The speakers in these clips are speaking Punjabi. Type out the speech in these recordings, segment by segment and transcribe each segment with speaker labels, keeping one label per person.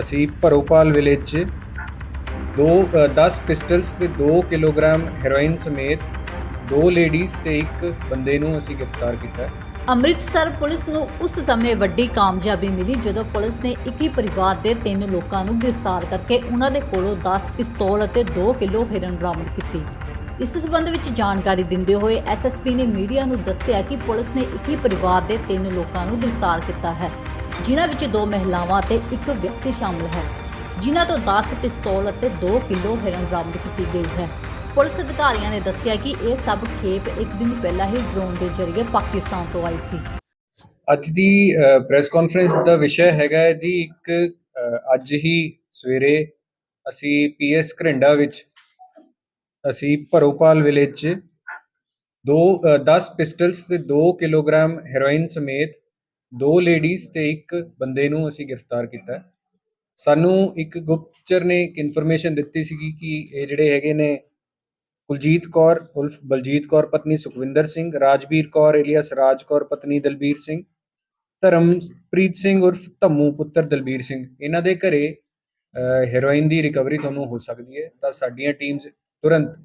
Speaker 1: ਅਸੀਂ ਭਰੋਪਾਲ ਵਿਲੇਜ 'ਚ ਦੋ ਅ, 10 ਪਿਸਟਲਸ ਤੇ 2 ਕਿਲੋਗ੍ਰਾਮ ਹੈਰੋਇਨ ਸਮੇਤ ਦੋ ਲੇਡੀਜ਼ ਤੇ ਇੱਕ ਬੰਦੇ ਨੂੰ ਅਸੀਂ ਗ੍ਰਿਫਤਾਰ ਕੀਤਾ।
Speaker 2: ਅੰਮ੍ਰਿਤਸਰ ਪੁਲਿਸ ਨੂੰ ਉਸ ਸਮੇਂ ਵੱਡੀ ਕਾਮਯਾਬੀ ਮਿਲੀ ਜਦੋਂ ਪੁਲਿਸ ਨੇ ਇੱਕ ਹੀ ਪਰਿਵਾਰ ਦੇ ਤਿੰਨ ਲੋਕਾਂ ਨੂੰ ਗ੍ਰਿਫਤਾਰ ਕਰਕੇ ਉਹਨਾਂ ਦੇ ਕੋਲੋਂ 10 ਪਿਸਤੌਲ ਅਤੇ 2 ਕਿਲੋ ਹੈਰੋਇਨ ਬਰਾਮਦ ਕੀਤੀ। ਇਸ ਸਬੰਧ ਵਿੱਚ ਜਾਣਕਾਰੀ ਦਿੰਦੇ ਹੋਏ ਐਸਐਸਪੀ ਨੇ ਮੀਡੀਆ ਨੂੰ ਦੱਸਿਆ ਕਿ ਪੁਲਿਸ ਨੇ ਇੱਕ ਹੀ ਪਰਿਵਾਰ ਦੇ ਤਿੰਨ ਲੋਕਾਂ ਨੂੰ ਗ੍ਰਿਫਤਾਰ ਕੀਤਾ ਹੈ। ਜਿਨ੍ਹਾਂ ਵਿੱਚ ਦੋ ਮਹਿਲਾਵਾਂ ਅਤੇ ਇੱਕ ਵਿਅਕਤੀ ਸ਼ਾਮਲ ਹੈ ਜਿਨ੍ਹਾਂ ਤੋਂ 10 ਪਿਸਤੌਲ ਅਤੇ 2 ਕਿਲੋ ਹੈਰੋਇਨ ਬਰਾਮਦ ਕੀਤੀ ਗਈ ਹੈ। ਪੁਲਿਸ ਅਧਿਕਾਰੀਆਂ ਨੇ ਦੱਸਿਆ ਕਿ ਇਹ ਸਭ ਖੇਪ ਇੱਕ ਦਿਨ ਪਹਿਲਾਂ ਹੀ ਡਰੋਨ ਦੇ ਜ਼ਰੀਏ ਪਾਕਿਸਤਾਨ ਤੋਂ ਆਈ ਸੀ।
Speaker 1: ਅੱਜ ਦੀ ਪ੍ਰੈਸ ਕਾਨਫਰੰਸ ਦਾ ਵਿਸ਼ਾ ਹੈਗਾ ਜੀ ਇੱਕ ਅੱਜ ਹੀ ਸਵੇਰੇ ਅਸੀਂ ਪੀਐਸ ਘਰਿੰਡਾ ਵਿੱਚ ਅਸੀਂ ਭਰੋਪਾਲ ਵਿਲੇਜ 'ਚ ਦੋ ਅ, 10 ਪਿਸਟਲਸ ਤੇ 2 ਕਿਲੋਗ੍ਰਾਮ ਹੈਰੋਇਨ ਸਮੇਤ ਦੋ ਲੇਡੀਜ਼ ਤੇ ਇੱਕ ਬੰਦੇ ਨੂੰ ਅਸੀਂ ਗ੍ਰਿਫਤਾਰ ਕੀਤਾ। ਸਾਨੂੰ ਇੱਕ ਗੁਪਤਚਰ ਨੇ ਇੱਕ ਇਨਫੋਰਮੇਸ਼ਨ ਦਿੱਤੀ ਸੀਗੀ ਕਿ ਇਹ ਜਿਹੜੇ ਹੈਗੇ ਨੇ ਕੁਲਜੀਤ ਕੌਰ, ਉਲਫ ਬਲਜੀਤ ਕੌਰ ਪਤਨੀ, ਸੁਖਵਿੰਦਰ ਸਿੰਘ, ਰਾਜਵੀਰ ਕੌਰ ਇਲੀਅਸ ਰਾਜ ਕੌਰ ਪਤਨੀ, ਦਲਬੀਰ ਸਿੰਘ, ਧਰਮਪ੍ਰੀਤ ਸਿੰਘ ਉਰਫ ਧੰਮੂ ਪੁੱਤਰ ਦਲਬੀਰ ਸਿੰਘ। ਇਹਨਾਂ ਦੇ ਘਰੇ ਹੈਰੋਇਨ ਦੀ ਰਿਕਵਰੀ ਤੁਹਾਨੂੰ ਹੋ ਸਕਦੀ ਹੈ। ਤਾਂ ਸਾਡੀਆਂ ਟੀਮਸ ਤੁਰੰਤ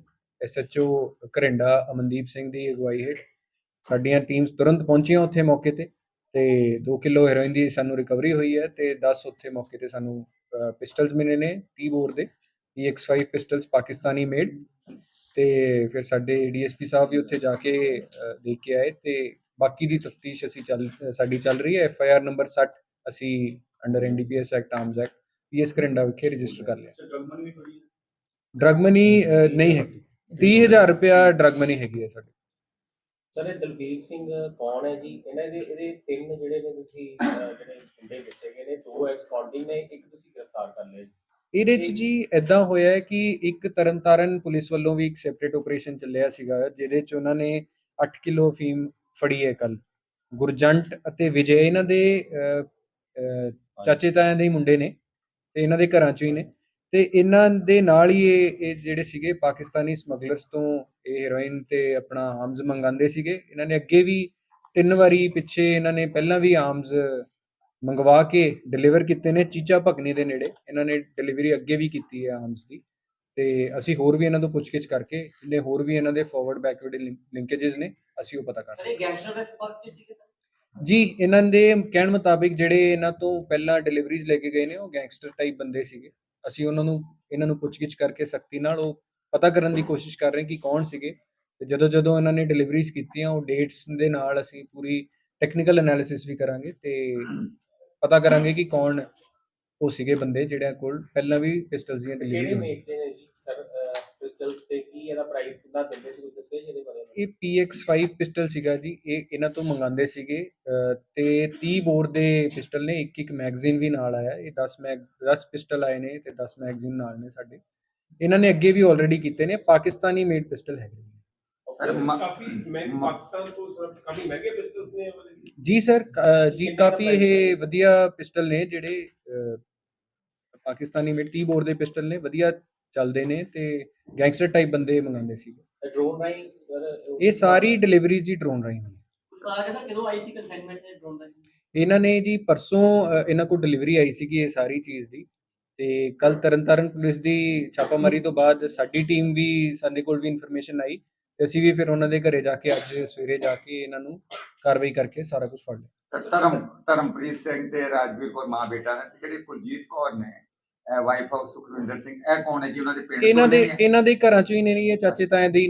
Speaker 1: ਐਸਐਚਓ ਘਰਿੰਡਾ ਅਮਨਦੀਪ ਸਿੰਘ ਦੀ ਅਗਵਾਈ ਹੇਠ ਸਾਡੀਆਂ ਟੀਮਸ ਤੁਰੰਤ ਪਹੁੰਚੀਆਂ ਉੱਥੇ ਮੌਕੇ ਤੇ। ਤੇ 2 ਕਿਲੋ ਹੈਰੋਇਨ ਦੀ ਸਾਨੂੰ ਰਿਕਵਰੀ ਹੋਈ ਹੈ ਤੇ 10 ਉੱਥੇ ਮੌਕੇ ਤੇ ਸਾਨੂੰ ਪਿਸਟਲਸ ਮਿਲੇ ਨੇ 30 ਬੋਰ ਦੇ EX5 ਪਿਸਟਲਸ ਪਾਕਿਸਤਾਨੀ ਮੇਡ ਤੇ ਫਿਰ ਸਾਡੇ ਡੀਐਸਪੀ ਸਾਹਿਬ ਵੀ ਉੱਥੇ ਜਾ ਕੇ ਦੇਖ ਕੇ ਆਏ ਤੇ ਬਾਕੀ ਦੀ ਤਫਤੀਸ਼ ਅਸੀਂ ਚੱਲ ਸਾਡੀ ਚੱਲ ਰਹੀ ਹੈ। ਐਫ ਆਈ ਆਰ ਨੰਬਰ 60 ਅਸੀਂ under NDPS act arms act PS Karanda ਵਿਖੇ ਰਜਿਸਟਰ ਕਰ ਲਿਆ। ਡਰਗ ਮਨੀ ਨਹੀਂ ਹੈ 30000 ਰੁਪਿਆ ਡਰਗ ਮਨੀ ਹੈਗੀ ਹੈ ਸਾਡੇ
Speaker 3: ਸਰ ਇਹ ਦਲਬੀਰ ਸਿੰਘ ਕੌਣ ਹੈ ਜੀ? ਇਹਨਾਂ ਦੇ ਇਹਦੇ ਤਿੰਨ ਜਿਹੜੇ ਨੇ ਤੁਸੀਂ ਅਹ, ਜਿਹੜੇ ਮੁੰਡੇ ਦੱਸੇ ਗਏ ਨੇ ਦੋ ਐਕਸਕਾਉਂਟਿੰਗ ਨੇ ਇੱਕ ਤੁਸੀਂ ਗ੍ਰਿਫਤਾਰ ਕਰ ਲਿਆ ਜੀ।
Speaker 1: ਇਹਦੇ ਚ ਜੀ ਐਦਾਂ ਹੋਇਆ ਹੈ ਕਿ ਇੱਕ ਤਰਨਤਾਰਨ ਪੁਲਿਸ ਵੱਲੋਂ ਵੀ ਇੱਕ ਸੈਪਰੇਟ ਆਪਰੇਸ਼ਨ ਚੱਲਿਆ ਸੀਗਾ ਜਿਹਦੇ ਚ ਉਹਨਾਂ ਨੇ 8 ਕਿਲੋ ਫੀਮ ਫੜੀ ਹੈ ਕੱਲ ਗੁਰਜੰਟ ਅਤੇ ਵਿਜੇ ਇਹਨਾਂ ਦੇ ਅਹ, ਅਹ, ਚਾਚੇ ਤਾਇਆਂ ਦੇ ਹੀ ਮੁੰਡੇ ਨੇ ਤੇ ਇਹਨਾਂ ਦੇ ਘਰਾਂ ਚੋਂ ਹੀ ਨੇ। ਤੇ ਇਹਨਾਂ ਦੇ ਨਾਲ ਹੀ ਇਹ ਇਹ ਜਿਹੜੇ ਸੀਗੇ ਪਾਕਿਸਤਾਨੀ ਸਮਗਲਰਸ ਤੋਂ ਇਹ ਹੈਰੋਇਨ ਤੇ ਆਪਣਾ ਆਰਮਸ ਮੰਗਾਉਂਦੇ ਸੀਗੇ। ਇਹਨਾਂ ਨੇ ਅੱਗੇ ਵੀ ਤਿੰਨ ਵਾਰੀ ਪਿੱਛੇ ਇਹਨਾਂ ਨੇ ਪਹਿਲਾਂ ਵੀ ਆਰਮਸ ਮੰਗਵਾ ਕੇ ਡਿਲੀਵਰ ਕੀਤੇ ਨੇ ਚੀਚਾ ਭਗਨੀ ਦੇ ਨੇੜੇ। ਇਹਨਾਂ ਨੇ ਡਿਲੀਵਰੀ ਅੱਗੇ ਵੀ ਕੀਤੀ ਹੈ ਆਰਮਸ ਦੀ। ਤੇ ਅਸੀਂ ਹੋਰ ਵੀ ਇਹਨਾਂ ਤੋਂ ਪੁੱਛਗਿੱਛ ਕਰਕੇ ਜਿਹੜੇ ਹੋਰ ਵੀ ਇਹਨਾਂ ਦੇ ਫਾਰਵਰਡ ਬੈਕਵਰਡ ਲਿੰਕੇजेस ਨੇ ਅਸੀਂ ਉਹ ਪਤਾ ਕਰ
Speaker 4: ਸਰ ਇਹ ਗੈਂਗਸਟਰ ਦੇ ਸੰਪਰਕ ਚ ਸੀਗੇ? ਸਰ
Speaker 1: ਜੀ ਇਹਨਾਂ ਦੇ ਕਹਿਣ ਮੁਤਾਬਿਕ ਜਿਹੜੇ ਇਹਨਾਂ ਤੋਂ ਪਹਿਲਾਂ ਡਿਲੀਵਰੀਜ਼ ਲੈ ਕੇ ਗਏ ਨੇ ਉਹ ਗੈਂਗਸਟਰ ਟਾਈਪ ਬੰਦੇ ਸੀਗੇ। ਅਸੀਂ ਉਹਨਾਂ ਨੂੰ, ਇਹਨਾਂ ਨੂੰ ਪੁੱਛਗਿੱਛ ਕਰਕੇ ਸਖਤੀ ਨਾਲ ਉਹ ਪਤਾ ਕਰਨ ਦੀ ਕੋਸ਼ਿਸ਼ ਕਰ ਰਹੇ ਕਿ ਕੌਣ ਸੀਗੇ। ਤੇ ਜਦੋਂ ਜਦੋਂ ਇਹਨਾਂ ਨੇ ਡਿਲੀਵਰੀਜ਼ ਕੀਤੀਆਂ, ਉਹ ਡੇਟਸ ਦੇ ਨਾਲ ਅਸੀਂ ਪੂਰੀ ਟੈਕਨੀਕਲ ਐਨਾਲਿਸਿਸ ਵੀ ਕਰਾਂਗੇ ਤੇ ਪਤਾ ਕਰਾਂਗੇ ਕਿ ਕੌਣ ਉਹ ਸੀਗੇ ਬੰਦੇ ਜਿਹੜਿਆਂ ਕੋਲ ਪਹਿਲਾਂ ਵੀ ਪਿਸਟਲਸ ਦੀਆਂ ਡਿਲੀਵਰੀ ਹੋਈਆਂ
Speaker 3: ਮੇਕਦੇ ਨੇ ਜੀ ਸਰ ਪਿਸਟਲਸ ਤੇ ਕੀ ਦਿੰਦੇ ਸੀ ਬਾਰੇ
Speaker 1: ਇਹ PX5 ਪਿਸਟਲ ਸੀਗਾ ਜੀ ਇਹ ਇਹਨਾਂ ਤੋਂ ਮੰਗਾਉਂਦੇ ਸੀਗੇ ਅਹ, ਤੇ 30 ਬੋਰ ਦੇ ਪਿਸਟਲ ਨੇ ਇੱਕ ਇੱਕ ਮੈਗਜ਼ੀਨ ਵੀ ਨਾਲ ਆਇਆ ਇਹ 10 ਮੈਗ 10 ਪਿਸਟਲ ਆਏ ਨੇ ਤੇ 10 ਮੈਗਜ਼ੀਨ ਨਾਲ ਨੇ ਸਾਡੇ ਇਹਨਾਂ ਨੇ ਅੱਗੇ ਵੀ ਆਲਰੇਡੀ ਕੀਤੇ ਨੇ ਪਾਕਿਸਤਾਨੀ ਮੇਡ ਪਿਸਟਲ ਹੈਗੇ ਨੇ।
Speaker 5: ਸਰ ਮ-
Speaker 6: ਕਾਫੀ ਮਹਿੰਗੇ
Speaker 5: ਮ-
Speaker 6: ਪਾਕਿਸਤਾਨ ਤੋਂ ਸਰ ਕਾਫੀ ਮਹਿੰਗੇ ਪਿਸਟਲਸ ਨੇ ਇਹ ਵਾਲੇ
Speaker 1: ਜੀ ਸਰ ਅਹ, ਜੀ ਕਾਫੀ ਇਹ? ਵਧੀਆ ਪਿਸਟਲ ਨੇ ਜਿਹੜੇ ਅਹ, ਪਾਕਿਸਤਾਨੀ ਮੇਡ 30 ਬੋਰ ਦੇ ਪਿਸਟਲ ਨੇ ਵਧੀਆ ਚੱਲਦੇ ਨੇ ਤੇ ਗੈਂਗਸਟਰ ਟਾਈਪ ਬੰਦੇ ਮੰਗਾਉਂਦੇ ਸੀਗੇ।
Speaker 3: ਡਰੋਨ ਰਾਈ ਸਰ
Speaker 1: ਇਹ ਸਾਰੀ ਡਿਲੀਵਰੀ ਜੀ ਡਰੋਨ ਰਾਹੀਂ ਹੋਈ
Speaker 4: ਕਾਰ ਸਰ ਕਦੋਂ ਆਈ ਸੀ ਕੰਸਾਈਨਮੈਂਟ ਤੇ ਡਰੋਨ ਦਾ
Speaker 1: ਇਹਨਾਂ ਨੇ ਜੀ ਪਰਸੋਂ ਅ, ਇਹਨਾਂ ਕੋਲ ਡਿਲੀਵਰੀ ਆਈ ਸੀਗੀ ਇਹ ਸਾਰੀ ਚੀਜ਼ ਦੀ। ਤੇ ਕੱਲ ਤਰਨਤਾਰਨ ਪੁਲਿਸ ਦੀ ਛਾਪਾਮਾਰੀ ਤੋਂ ਬਾਅਦ ਸਾਡੀ ਟੀਮ ਵੀ ਸਾਡੇ ਕੋਲ ਵੀ ਇਨਫੋਰਮੇਸ਼ਨ ਆਈ ਤੇ ਅਸੀਂ ਵੀ ਫਿਰ ਉਹਨਾਂ ਦੇ ਘਰੇ ਜਾ ਕੇ ਅੱਜ ਸਵੇਰੇ ਜਾ ਕੇ ਇਹਨਾਂ ਨੂੰ ਕਾਰਵਾਈ ਕਰਕੇ ਸਾਰਾ ਕੁਝ ਫੜ ਲਿਆ।
Speaker 5: ਧਰਮ ਧਰਮਪ੍ਰੀਤ ਸਿੰਘ ਤੇ ਰਾਜਵੀਰ ਕੌਰ ਮਾਂ ਬੇਟਾ ਨੇ ਤੇ ਜਿਹੜੀ ਕੁਲਜੀਤ ਕੌਰ ਨੇ ਵਾਈਫ ਆਫ ਸੁਖਵਿੰਦਰ ਸਿੰਘ ਇਹ ਕੌਣ ਹੈ ਜੀ ਉਹਨਾਂ ਦੇ ਪਿੰਡ
Speaker 1: ਇਹਨਾਂ ਦੇ? ਇਹਨਾਂ ਦੇ ਘਰਾਂ ਚੋਂ ਹੀ ਨੇ ਜੀ, ਇਹ ਚਾਚੇ ਤਾਏ ਦੇ ਹੀ